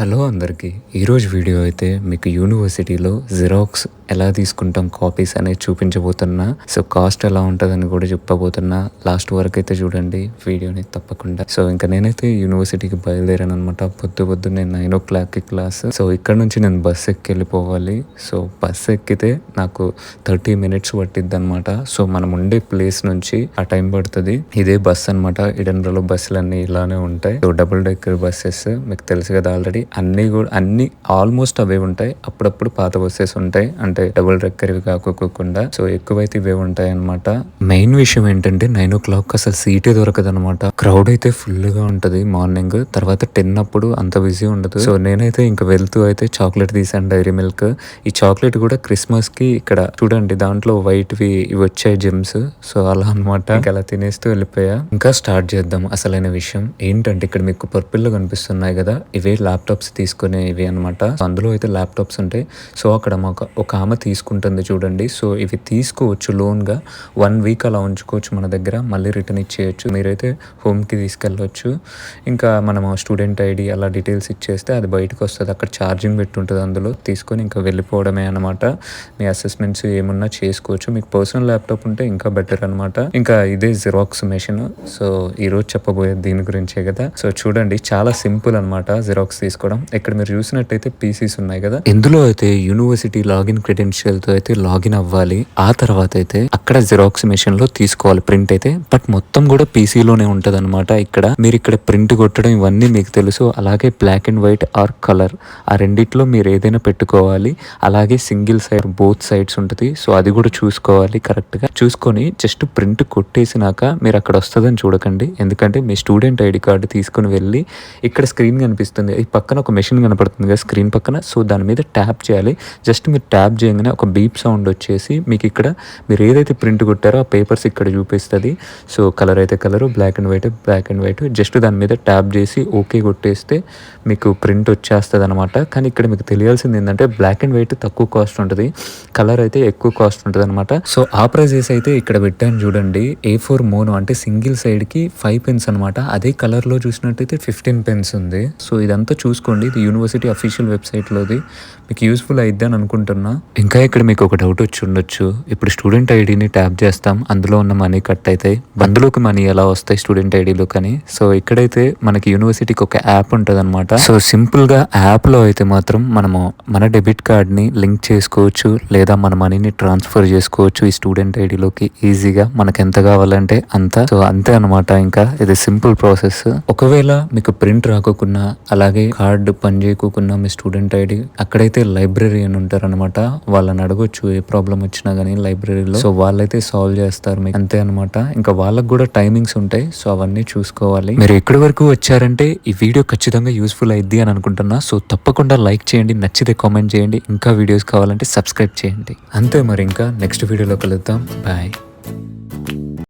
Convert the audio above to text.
Hello అందరికీ. ఈరోజు video అయితే మీకు యూనివర్సిటీలో జిరాక్స్ ఎలా తీసుకుంటాం కాపీస్ అనేది చూపించబోతున్నా సో కాస్ట్ ఎలా ఉంటుందని కూడా చెప్పబోతున్నా లాస్ట్ వరకు అయితే చూడండి వీడియోని తప్పకుండా. సో ఇంకా నేనైతే యూనివర్సిటీకి బయలుదేరాను అనమాట పొద్దు పొద్దున్నే నైన్ ఓ క్లాక్కి క్లాస్. సో ఇక్కడ నుంచి నేను బస్ ఎక్కి వెళ్ళిపోవాలి సో బస్ ఎక్కితే నాకు థర్టీ మినిట్స్ పట్టిద్ది అనమాట సో మనం ఉండే ప్లేస్ నుంచి ఆ టైం పడుతుంది. ఇదే బస్ అనమాట ఇడన్లో బస్సులు అన్నీ ఇలానే ఉంటాయి. సో డబుల్ డెక్కర్ బస్సెస్ మీకు తెలుసు కదా ఆల్రెడీ. అన్ని కూడా అన్ని ఆల్మోస్ట్ అవే ఉంటాయి. అప్పుడప్పుడు పాత బస్సెస్ ఉంటాయి. అంటే డబుల్ డెక్కర్ కాకోకుండా. సో ఎక్కువైతే ఇవే ఉంటాయి అనమాట మెయిన్ విషయం ఏంటంటే నైన్ ఓ క్లాక్ అసలు సీటే దొరకదు అనమాట క్రౌడ్ అయితే ఫుల్గా ఉంటది మార్నింగ్ తర్వాత టెన్ అప్పుడు అంత బిజీ ఉండదు. సో నేనైతే ఇంకా వెళ్తూ అయితే చాక్లెట్ తీసాను డైరీ మిల్క్ ఈ చాక్లెట్ కూడా క్రిస్మస్కి ఇక్కడ చూడండి దాంట్లో వైట్ వి ఇవి వచ్చాయి జిమ్స్ సో అలా అనమాట అలా తినేస్తూ వెళ్ళిపోయా. ఇంకా స్టార్ట్ చేద్దాం అసలైన విషయం. ఏంటంటే ఇక్కడ మీకు పర్పుల్లో కనిపిస్తున్నాయి కదా. ఇవే ల్యాప్టాప్స్ తీసుకునేవి అనమాట అందులో అయితే ల్యాప్టాప్స్ ఉంటాయి. సో అక్కడ మాకు ఒక ఆమె తీసుకుంటుంది చూడండి. సో ఇవి తీసుకోవచ్చు లోన్గా. వన్ వీక్ అలా ఉంచుకోవచ్చు మన దగ్గర. మళ్ళీ రిటర్న్ ఇచ్చేయచ్చు. మీరైతే హోమ్కి తీసుకెళ్ళవచ్చు ఇంకా మనం స్టూడెంట్ ఐడి అలా డీటెయిల్స్ ఇచ్చేస్తే అది బయటకు వస్తుంది. అక్కడ ఛార్జింగ్ పెట్టుంటుంది అందులో. తీసుకొని ఇంకా వెళ్ళిపోవడమే అనమాట మీ అసెస్మెంట్స్ ఏమున్నా చేసుకోవచ్చు. మీకు పర్సనల్ ల్యాప్టాప్ ఉంటే ఇంకా బెటర్ అనమాట ఇంకా ఇదే జిరాక్స్ మెషిన్. సో ఈరోజు చెప్పబోయే చెప్పబోయేది దీని గురించే కదా. సో చూడండి. చాలా సింపుల్ అనమాట జిరాక్స్ తీసుకోవడం ఇక్కడ మీరు చూసినట్టయితే పీసీస్ ఉన్నాయి కదా. ఇందులో అయితే యూనివర్సిటీ లాగిన్ క్రెడెన్షియల్తో అయితే లాగిన్ అవ్వాలి. ఆ తర్వాత అయితే అక్కడ జిరాక్స్ మెషిన్లో తీసుకోవాలి ప్రింట్ అయితే. బట్ మొత్తం కూడా పీసీలోనే ఉంటది అనమాట ఇక్కడ. మీరు ఇక్కడ ప్రింట్ కొట్టడం ఇవన్నీ మీకు తెలుసు. అలాగే black and white or colour ఆ రెండిట్లో మీరు ఏదైనా పెట్టుకోవాలి. అలాగే సింగిల్ సైడ్ బోత్ సైడ్స్ ఉంటుంది. సో అది కూడా చూసుకోవాలి కరెక్ట్గా. చూసుకొని జస్ట్ ప్రింట్ కొట్టేసినాక మీరు అక్కడ వస్తుందని చూడకండి. ఎందుకంటే మీ స్టూడెంట్ ఐడి కార్డు తీసుకుని వెళ్ళి ఇక్కడ స్క్రీన్ కనిపిస్తుంది. ఈ పక్కన ఒక మెషిన్ కనపడుతుంది కదా స్క్రీన్ పక్కన. సో దాని మీద ట్యాప్ చేయాలి. జస్ట్ మీరు ట్యాప్ చేయగానే ఒక బీప్ సౌండ్ వచ్చేసి మీకు ఇక్కడ మీరు ఏదైతే ప్రింట్ కొట్టారో ఆ పేపర్స్ ఇక్కడ చూపిస్తుంది. సో కలర్ అయితే colour black and white black and white just దాని మీద ట్యాప్ చేసి ఓకే కొట్టేస్తే మీకు ప్రింట్ వచ్చేస్తుంది అనమాట కానీ ఇక్కడ మీకు తెలియాల్సింది ఏంటంటే బ్లాక్ అండ్ వైట్ తక్కువ కాస్ట్ ఉంటుంది. కలర్ అయితే ఎక్కువ కాస్ట్ ఉంటుంది అనమాట సో ఆ ప్రైజెస్ అయితే ఇక్కడ పెట్టాను చూడండి. ఏ ఫోర్ మోనో అంటే సింగిల్ సైడ్కి ఫైవ్ పెన్స్ అనమాట అదే కలర్లో చూసినట్టయితే ఫిఫ్టీన్ పెన్స్ ఉంది. సో ఇదంతా చూసుకోండి. ఇది యూనివర్సిటీ అఫీషియల్ వెబ్సైట్లోది. మీకు యూస్ఫుల్ అయిద్ది అని అనుకుంటున్నా. ఇంకా ఇక్కడ మీకు ఒక డౌట్ వచ్చి ఉండొచ్చు. ఇప్పుడు స్టూడెంట్ ఐడిని ట్యాప్ చేస్తాం. అందులో ఉన్న మనీ కట్ అవుతాయి అందులోకి మనీ ఎలా వస్తాయి స్టూడెంట్ ఐడిలో కానీ? సో ఇక్కడైతే మనకి యూనివర్సిటీకి ఒక యాప్ ఉంటుంది అనమాట సో సింపుల్గా యాప్లో అయితే మాత్రం మనము మన డెబిట్ కార్డ్ని లింక్ చేసుకోవచ్చు. లేదా మన మనీని ట్రాన్స్ఫర్ చేసుకోవచ్చు ఈ స్టూడెంట్ ఐడిలోకి. ఈజీగా మనకు ఎంత కావాలంటే అంత. సో అంతే అనమాట ఇంకా ఇది సింపుల్ ప్రాసెస్. ఒకవేళ మీకు ప్రింట్ రాకోకుండా అలాగే కార్డ్ పని చేయకోకున్నా మీ స్టూడెంట్ ఐడి అక్కడైతే లైబ్రరీ అని ఉంటారు అనమాట వాళ్ళని అడగొచ్చు ఏ ప్రాబ్లం వచ్చినా కానీ లైబ్రరీలో. సో వాళ్ళైతే సాల్వ్ చేస్తారు మీకు. అంతే అనమాట ఇంకా వాళ్ళకి కూడా టైమింగ్స్ ఉంటాయి. సో అవన్నీ చూసుకోవాలి. మీరు ఎక్కడి వరకు వచ్చారంటే ఈ వీడియో ఖచ్చితంగా యూస్ఫుల్ అయింది అని అనుకుంటున్నా. సో తప్పకుండా లైక్ చేయండి నచ్చితే కామెంట్ చేయండి. ఇంకా వీడియోస్ కావాలంటే సబ్స్క్రైబ్ చేయండి. అంతే మరి ఇంకా నెక్స్ట్ వీడియోలో కలుద్దాం. బాయ్.